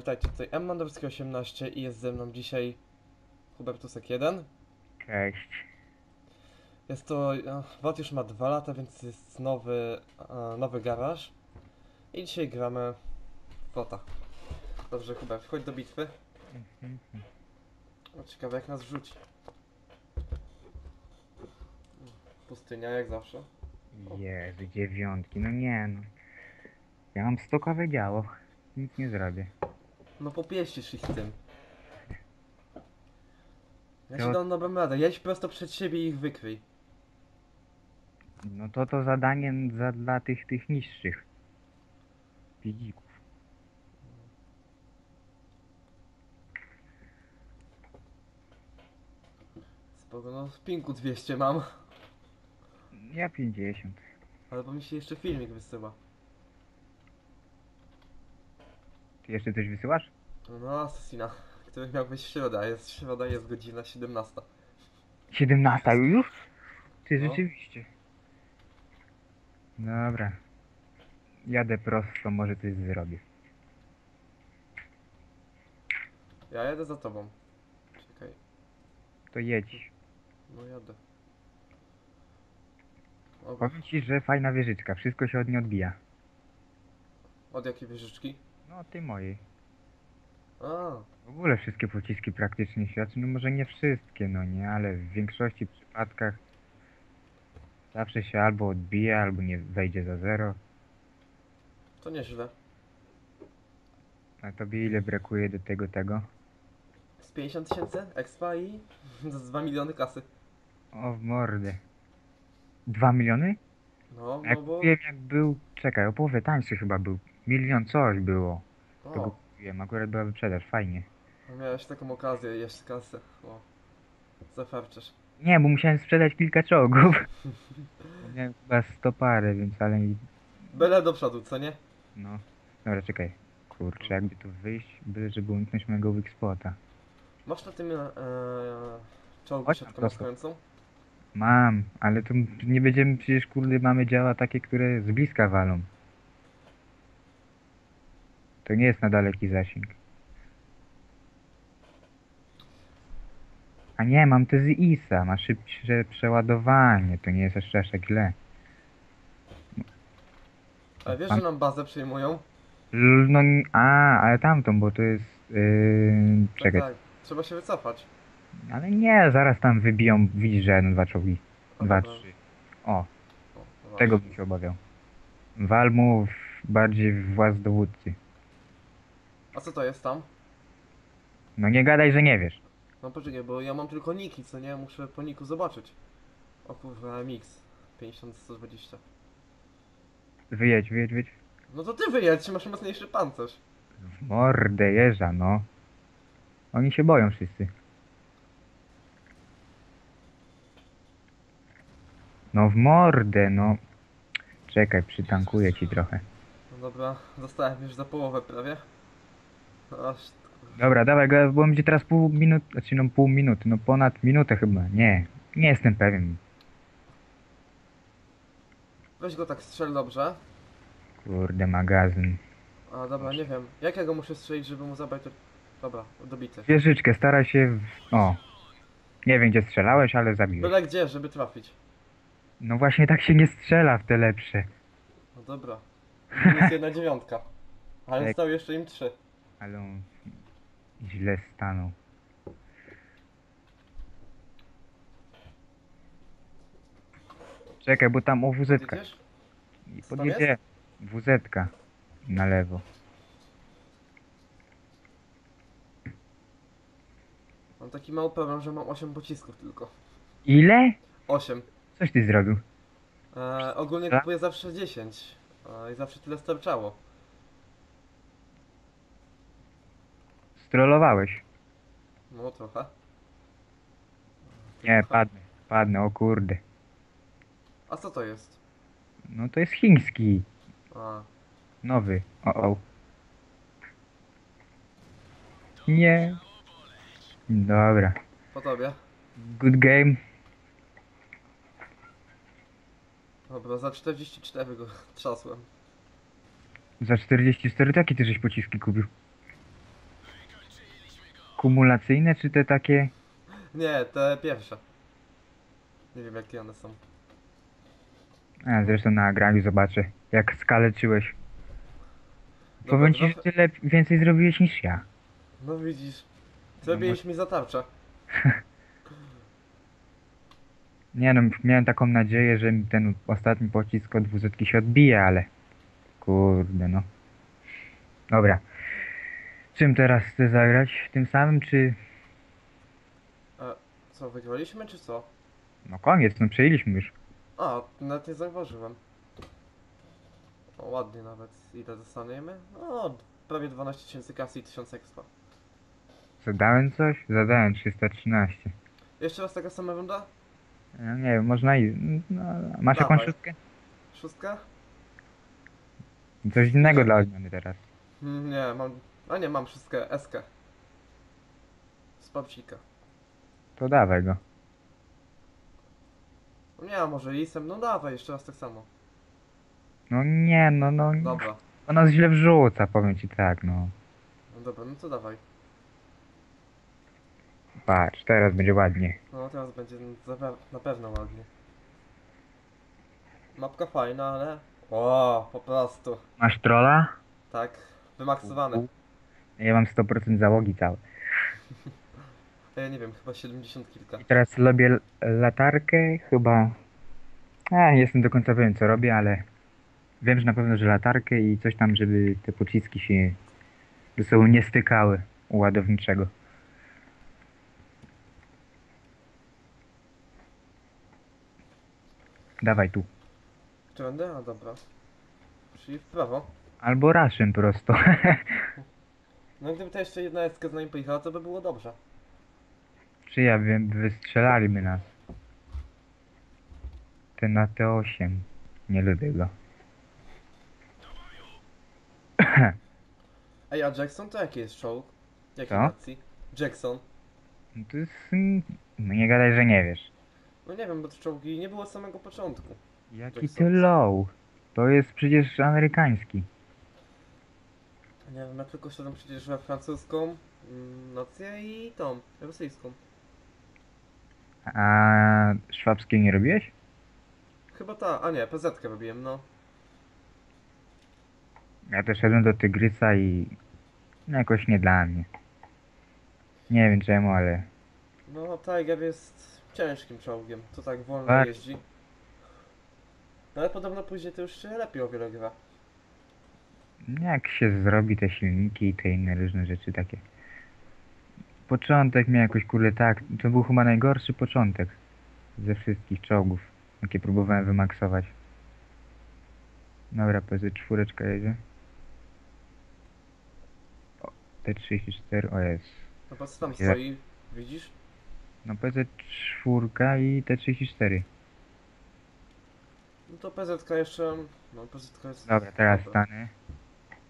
Witajcie, tutaj M. Mandowski 18 i jest ze mną dzisiaj Hubertusek 1. Cześć. Jest to, e, WOT już ma 2 lata, więc jest nowy, e, nowy garaż. I dzisiaj gramy w WOTA. Dobrze, Hubert, wchodź do bitwy. O, ciekawe jak nas rzuci. Pustynia, jak zawsze. Jezu, dziewiątki, no nie no. Ja mam stokowe działo. Nic nie zrobię. No popieścisz ich tym. Ja ci dam dobrą radę, jedź prosto przed siebie i ich wykryj. No to to zadanie za, dla tych, tych niższych. Pidzików. Spoko, no w pinku 200 mam. Ja 50. Ale bo mi się jeszcze filmik wysyła. Ty jeszcze coś wysyłasz? No, Assassina, który miał być w środę, a jest środa, jest godzina 17. 17 już? Ty No. rzeczywiście. Dobra. Jadę prosto, może coś zrobię. Ja jadę za tobą. Czekaj, To jedź. no jadę. O, Powiem ci, że fajna wieżyczka, wszystko się od niej odbija. od jakiej wieżyczki? No ty mojej. A, W ogóle wszystkie pociski praktycznie świadczą, no może nie wszystkie, no nie, ale w większości przypadkach zawsze się albo odbije, albo nie wejdzie za zero. to nieźle. A tobie ile brakuje do tego tego? Z 50 tysięcy expa i z 2 miliony kasy. O w mordę. Dwa miliony? No, Jak no bo... wiem jak był, czekaj, o połowę tańszy chyba był. Milion coś było. O, kupiłem, akurat była wyprzedaż, fajnie. no miałeś taką okazję, jeszcze kasę. O, zafarczysz. Nie, bo musiałem sprzedać kilka czołgów. Miałem chyba 100 parę, więc ale Byle do przodu, co nie? No, dobra, czekaj. Kurczę, jakby tu wyjść, byle żeby uniknąć mojego weak spota. Masz na tym e, czołgu Chodź tam siatką prosto. stojącą? Mam, ale to nie będziemy, przecież kurde mamy działa takie, które z bliska walą. To nie jest na daleki zasięg. A nie, mam te z ISA, ma szybsze przeładowanie, to nie jest aż aż tak źle. Ale wiesz, że nam bazę przejmują? L- No, n- a, ale tamtą, bo to jest, yy, Tak, czekaj, tak. Trzeba się wycofać. ale nie, zaraz tam wybiją, widzisz, że jeden, dwa czołgi. O, Dwa, dobra. trzy. O, O, tego bym się obawiał. Wal mu w, bardziej w włas dowódcy. A co to jest tam? No nie gadaj, że nie wiesz. No poczekaj, bo ja mam tylko niki, co nie? Muszę po niku zobaczyć. O kurwa, mix. 50-120. Wyjedź, wyjedź, wyjedź. No to ty wyjedź, masz mocniejszy pancerz. W mordę jeża, no. Oni się boją wszyscy. No w mordę, no. Czekaj, przytankuję ci trochę. No dobra, dostałem już za połowę prawie. Aż. Dobra, dawaj go, bo będzie teraz pół minuty, znaczy no pół minuty, no ponad minutę chyba. Nie, nie jestem pewien. Weź go tak strzel dobrze. Kurde, magazyn. A dobra, nie wiem. Jak ja go muszę strzelić, żeby mu zabrać to... Dobra, dobity. Wieżyczkę, staraj się. W... O. Nie wiem gdzie strzelałeś, ale zabiłeś. Byle gdzie, żeby trafić. No właśnie tak się nie strzela w te lepsze. No dobra. Jest jedna dziewiątka. Ale Tak. stał jeszcze im trzy. Ale on źle stanął. Czekaj, bo tam o WZ. I Podjedzie WZ na lewo. Mam taki mały problem, że mam 8 pocisków tylko. Ile? 8. Coś ty zrobił? E, ogólnie Tak? kupuję zawsze 10. E, I zawsze tyle starczało. Strollowałeś. No trochę. Nie, padnę. Padnę, o kurde. A co to jest? No to jest chiński. A, Nowy. O, o. Nie. Dobra. po tobie. Good game. Dobra, za 44 go trzasłem. Za 44 takie ty żeś pociski kupił. Kumulacyjne, czy te takie... Nie, te pierwsze. Nie wiem jakie one są. A, zresztą na nagraniu zobaczę, jak skaleczyłeś. Dobra, Powiem ci, że tyle więcej zrobiłeś niż ja. No widzisz. Zrobiłeś mi zatarcza. Nie no, miałem taką nadzieję, że mi ten ostatni pocisk od się odbije, ale... Kurde no. Dobra. Czym teraz chcę zagrać? Tym samym, czy... Co, wygraliśmy czy co? No koniec, no przejęliśmy już. A, nawet nie zauważyłem. O, ładnie nawet. Ile dostaniemy? O, prawie 12 tysięcy kasy i 1000 expa. Zadałem coś? Zadałem 313. Jeszcze raz taka sama runda? No nie wiem, można i... No, masz Dawaj. jakąś szóstkę? Szóstka? Coś innego dla odmiany teraz. Mm, Nie, mam... A nie, mam wszystkie SK. Z papcika. To dawaj go. No Nie, a może lisem? No dawaj, jeszcze raz tak samo. No nie, no, no... Dobra. On nas źle wrzuca, powiem ci tak, no. No dobra, no to dawaj. Patrz, teraz będzie ładnie. No teraz będzie zape- na pewno ładnie. Mapka fajna, ale... O, po prostu. Masz trolla? Tak, wymaksowane. Ja mam 100% załogi całe. Ja nie wiem, chyba 70 kilka. I teraz robię latarkę, chyba... A, nie jestem do końca pewien co robię, ale... Wiem, że na pewno, że latarkę i coś tam, żeby te pociski się ze sobą nie stykały u ładowniczego. Dawaj tu. Czy będę? A dobra. Czyli w prawo. Albo raszem prosto. No gdyby to jeszcze jedna estka z nami pojechała, to by było dobrze. Czy ja wiem, wystrzelaliby nas. Ten na T8. Nie lubię go. Ej, a Jackson to jaki jest czołg? Jakiej Co? nacji? Jackson. No to jest... mm, No nie gadaj, że nie wiesz. No nie wiem, bo te czołgi nie było od samego początku. Jaki Jackson. ty low? To jest przecież amerykański. Nie wiem, ja tylko szedłem przecież we francuską mm, nację i tą, rosyjską. A szwabskiej nie robiłeś? Chyba ta, a nie, PZ robiłem, no. Ja też szedłem do Tygrysa i... No jakoś nie dla mnie. Nie wiem czemu, ale... No, Tiger jest ciężkim czołgiem, to tak wolno Tak. jeździ. No ale podobno później to już się lepiej o wiele gra. Jak się zrobi te silniki i te inne różne rzeczy takie. Początek miał jakoś kurde tak. To był chyba najgorszy początek ze wszystkich czołgów, jakie próbowałem wymaksować. Dobra, PZ4 jedzie. O, T34, o jest. No po co tam stoi, widzisz? No PZ4 i T34. No to PZ jeszcze, no PZ jest... Dobra, teraz dobra.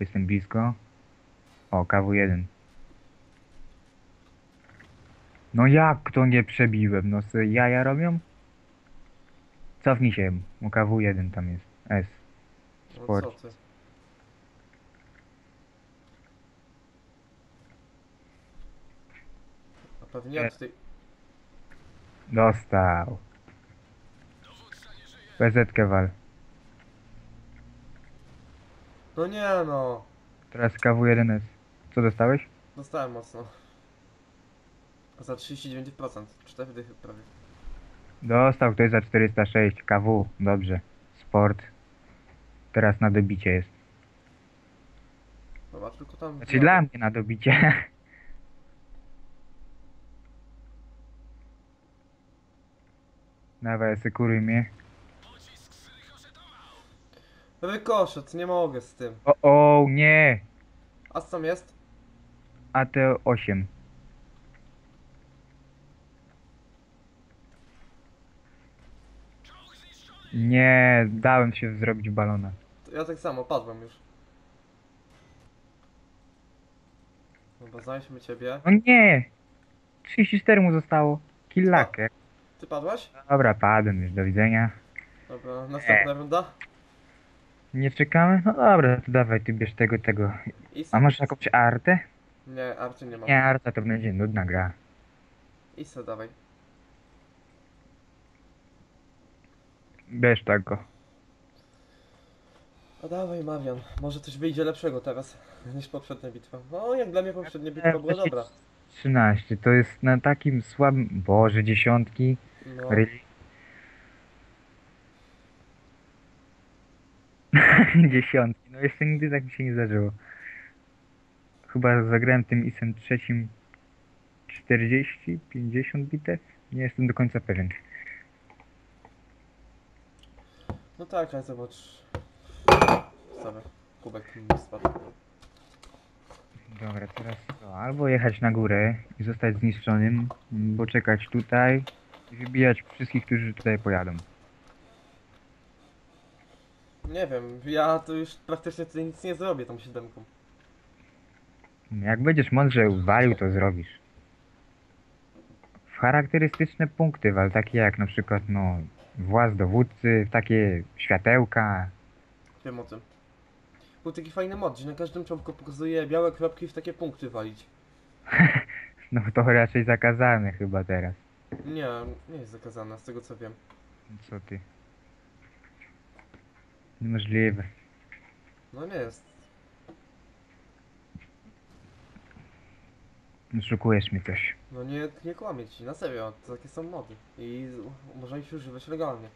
Jestem blisko. O, KW1. No jak to nie przebiłem? No se jaja robią? Cofnij się, bo KW1 tam jest. S. No Sport. co ty? A pewnie tutaj... Dostał. PZ wal. No nie no, Teraz KW1S. Co dostałeś? dostałem mocno. Za 39%, 4 dychy prawie. Dostał ktoś za 406. KW. Dobrze. Sport. Teraz na dobicie jest. Zobacz, tylko tam... Znaczy dla mnie na dobicie. Dawaj, asekuruj mnie. Rykoszet, nie mogę z tym. O, o, nie! A co tam jest? AT8. Nie, dałem się zrobić balona. Ja tak samo, padłem już. Dobra, znajdźmy ciebie. O nie! 34 mu zostało. Killakę. Ty padłaś? Dobra, padłem już, do widzenia. Dobra, następna runda. Nie czekamy? No dobra, to dawaj, ty bierz tego, tego. I A masz jakąś artę? Nie, arty nie mam. Nie, Arta to będzie nudna gra. I co, dawaj. Bierz tego. A dawaj, Mawian. Może coś wyjdzie lepszego teraz niż poprzednia bitwa. No, jak dla mnie poprzednia bitwa była dobra. 13, to jest na takim słabym... Boże, dziesiątki. No, Really? Dziesiątki. No jeszcze nigdy tak mi się nie zdarzyło. Chyba zagrałem tym isem trzecim 40, 50 bitew? Nie jestem do końca pewien. no tak, ale zobacz. Sorry, kubek mi spadł. Dobra, teraz co? Albo jechać na górę i zostać zniszczonym, bo czekać tutaj i wybijać wszystkich, którzy tutaj pojadą. Nie wiem, ja to już praktycznie tutaj nic nie zrobię tą siódemką. Jak będziesz mądrze walił, to zrobisz. W charakterystyczne punkty wal, takie jak na przykład, no, właz dowódcy, takie światełka. Wiem o tym. Był taki fajny mod, gdzie na każdym czołgu pokazuje białe kropki w takie punkty walić. No to raczej zakazane chyba teraz. Nie, nie jest zakazane, z tego co wiem. Co ty? Niemożliwe. No nie jest. Oszukujesz mi coś. No nie, nie kłamię ci, na serio, to takie są mody. I można ich używać legalnie.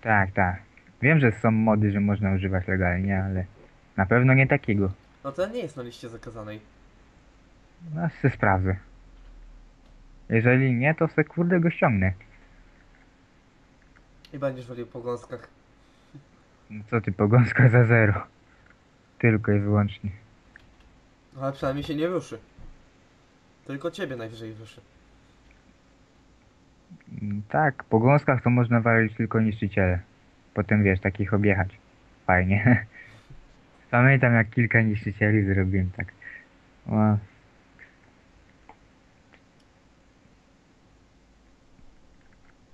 Tak, tak. Wiem, że są mody, że można używać legalnie, ale na pewno nie takiego. No ten nie jest na liście zakazanej. No, se sprawdzę. Jeżeli nie, to se kurde go ściągnę. I będziesz walił po gąskach. No co ty, pogąska za zero. Tylko i wyłącznie. No ale przynajmniej się nie ruszy. Tylko ciebie najwyżej ruszy. Mm, Tak, po gąskach to można walić tylko niszczyciele. Potem wiesz, takich objechać. Fajnie. Pamiętam jak kilka niszczycieli zrobiłem tak. O.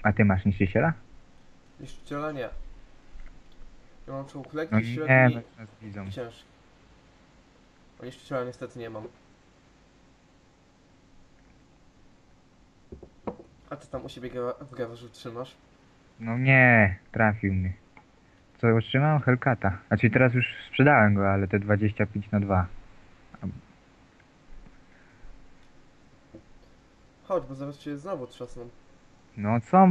A ty masz niszczyciela? Niszczyciela nie. Ja mam czołg No lekki, nie, średni no, nas widzą. i ciężki. A niszczyciela niestety nie mam. A ty tam u siebie gra- w garażu trzymasz? No nie, trafił mnie. Co otrzymałem? Hellcata. Znaczy teraz już sprzedałem go, ale te 25 na 2. Chodź, bo zaraz cię znowu trzasną. No co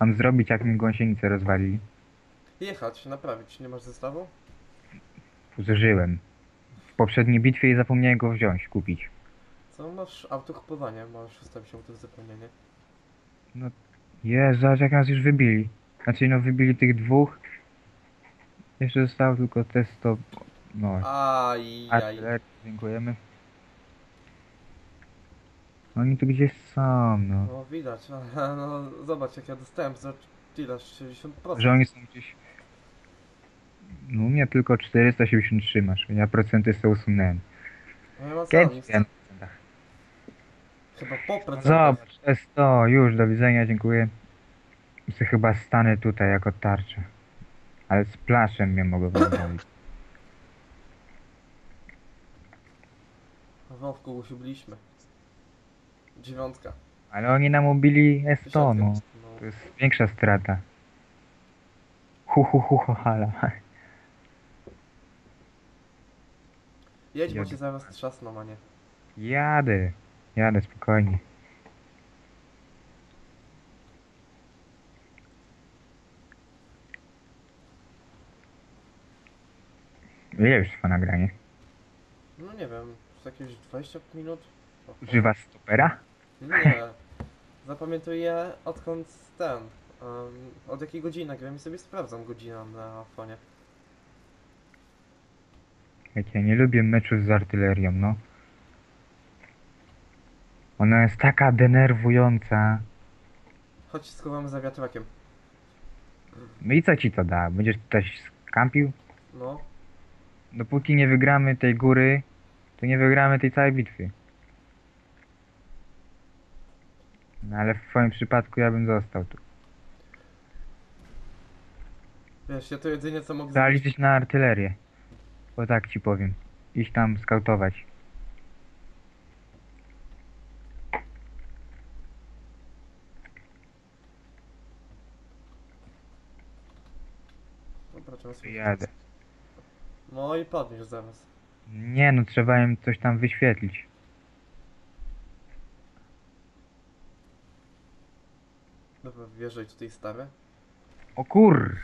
mam zrobić, jak mi gąsienicę rozwalili? Jechać, naprawić, nie masz zestawu? Zużyłem. W poprzedniej bitwie i zapomniałem go wziąć, kupić. Co masz auto kupowania, możesz ustawić auto zapomnienie. Jezu, zobacz jak nas już wybili. Znaczy no wybili tych dwóch. Jeszcze zostało tylko te 100... No, Ajaj. artylerii, dziękujemy. Oni tu gdzieś są, no. No widać, ale no zobacz jak ja dostałem tyle, 60%. Że oni są gdzieś... No u mnie tylko 483 masz, ja procenty sobie usunąłem. No ja mam Kiedyś chyba po procentach. Zobacz, to jest to, już, do widzenia, dziękuję. Chyba stanę tutaj jako tarcza. Ale z plaszem mnie mogą wywalić. Wąwku usiubliśmy. Dziewiątka. Ale oni nam ubili Esto, no. Dziesiątka. To jest większa strata. Hu hu hu hala. Jedź, bo Jadę. cię zaraz trzasną, a nie. Jadę. Jadę spokojnie. Ile już trwa nagranie? No nie wiem, z jakieś 20 minut? Używa stopera? Nie. Zapamiętuję odkąd ten. em, od jakiej godziny nagram i sobie sprawdzam godzinę na fonie. Jak ja nie lubię meczów z artylerią, no. Ona jest taka denerwująca. Chodź schowamy za wiatrakiem. No i co ci to da? Będziesz tutaj skampił? No. Dopóki nie wygramy tej góry, to nie wygramy tej całej bitwy. No ale w twoim przypadku ja bym został tu. Wiesz, ja to jedynie co mogę Trzeba zrobić... na artylerię. Bo tak ci powiem. Iść tam skautować. Dobra, trzeba sobie- Jadę. No i podniesz zaraz. Nie no, trzeba im coś tam wyświetlić. Dobra, wjeżdżaj tutaj stare. O kur...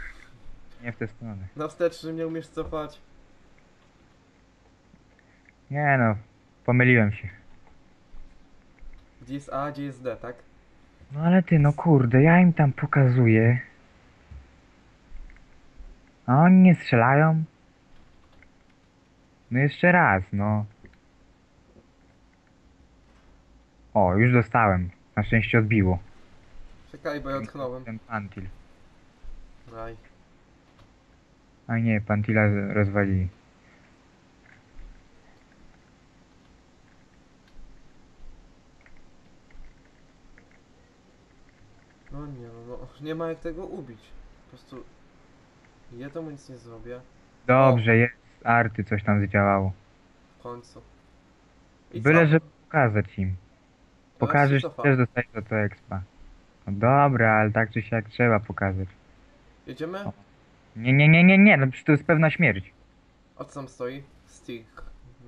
Nie w tę stronę. Na wsteczny nie umiesz cofać. Nie no, pomyliłem się. Gdzie jest A, gdzie jest D, tak? No ale ty, no kurde, ja im tam pokazuję. A oni nie strzelają? No jeszcze raz, no. O, już dostałem. Na szczęście odbiło. Czekaj, bo ja odchnąłem. Ten pantil. Aj. A nie, pantila rozwalili. No nie, no, no nie ma jak tego ubić. Po prostu... Ja temu nic nie zrobię. Dobrze, jest. Arty coś tam zadziałało. W końcu. I Byle, co? żeby pokazać im. Teraz Pokażesz, też dostajesz za to expa. No dobra, ale tak czy siak trzeba pokazać. Jedziemy? O. Nie, nie, nie, nie, nie, no przecież to jest pewna śmierć. A co tam stoi? Stick.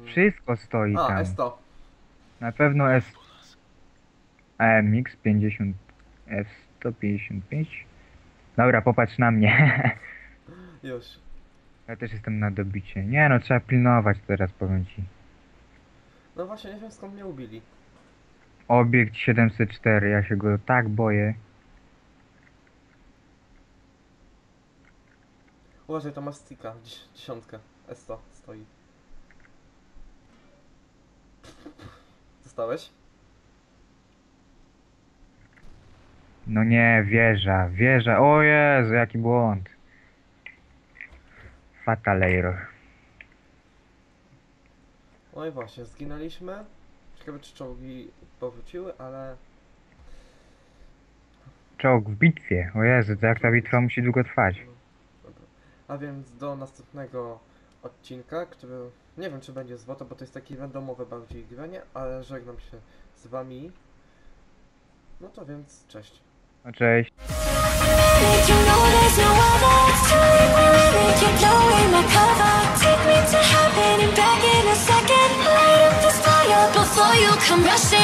Wszystko stoi A, tam. S100. Na pewno S... AMX 50 F155. Dobra, popatrz na mnie. Już. ja też jestem na dobicie. Nie no, trzeba pilnować teraz, powiem ci. No właśnie, nie wiem skąd mnie ubili. Obiekt 704, ja się go tak boję. Uważaj, to ma sticka. Dzies dziesiątkę. S100 stoi. Zostałeś? No nie, wieża, wieża. O Jezu, jaki błąd. Fatalero. No i właśnie, zginęliśmy. Ciekawe czy czołgi powróciły, ale... Czołg w bitwie. O Jezu, to jak ta bitwa musi długo trwać. no, Dobra. A więc do następnego odcinka, który... Nie wiem czy będzie złoto, bo to jest takie randomowe bardziej granie, ale żegnam się z wami. No to więc cześć. No cześć. Come.